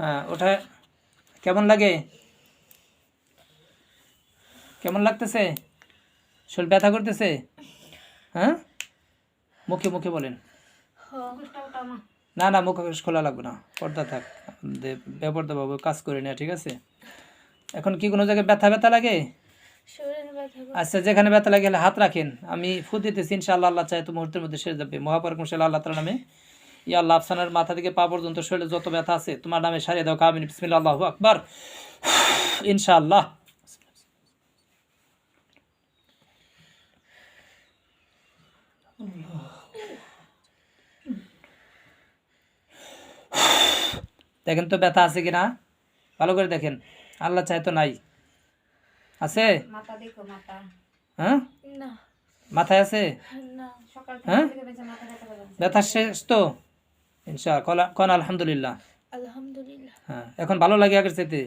হ্যাঁ ওটা কেমন লাগে? কেমন লাগতেছে? শরীর ব্যথা করতেছে? হ্যাঁ? মুখে মুখে বলেন। না না মুখ খোলা লাগবে না। পর্দা থাক। বেপর্দা বাবু কাজ করে নেওয়া ঠিক আছে? এখন কি কোনো জায়গায় ব্যথা ব্যথা লাগে। আচ্ছা যেখানে ব্যথা লাগে হাত রাখেন। আমি ফু দিতেছি ইনশাআল্লাহ আল্লাহ চাই তো মুহূর্তের মধ্যে সেরে যাবে। মহাপরকমশাল আল্লাহ তালা নামে। ইয়া আল্লাহ আফসানের মাথা থেকে পা পর্যন্ত শরীরে যত ব্যথা আছে তোমার নামে সারিয়ে দাও কামিন বিসমিল্লাহ আল্লাহু আকবার। ইনশাআল্লাহ। দেখেন তো ব্যথা আছে কিনা? ভালো করে দেখেন। আল্লাহ চাই তো নাই। আছে? হ্যাঁ? মাথায় আছে? হ্যাঁ? ব্যথা শেষ তো? ইনশা কন আলহামদুলিল্লাহ। আলহামদুলিল্লাহ। হ্যাঁ এখন ভালো লাগে আগের চাইতে?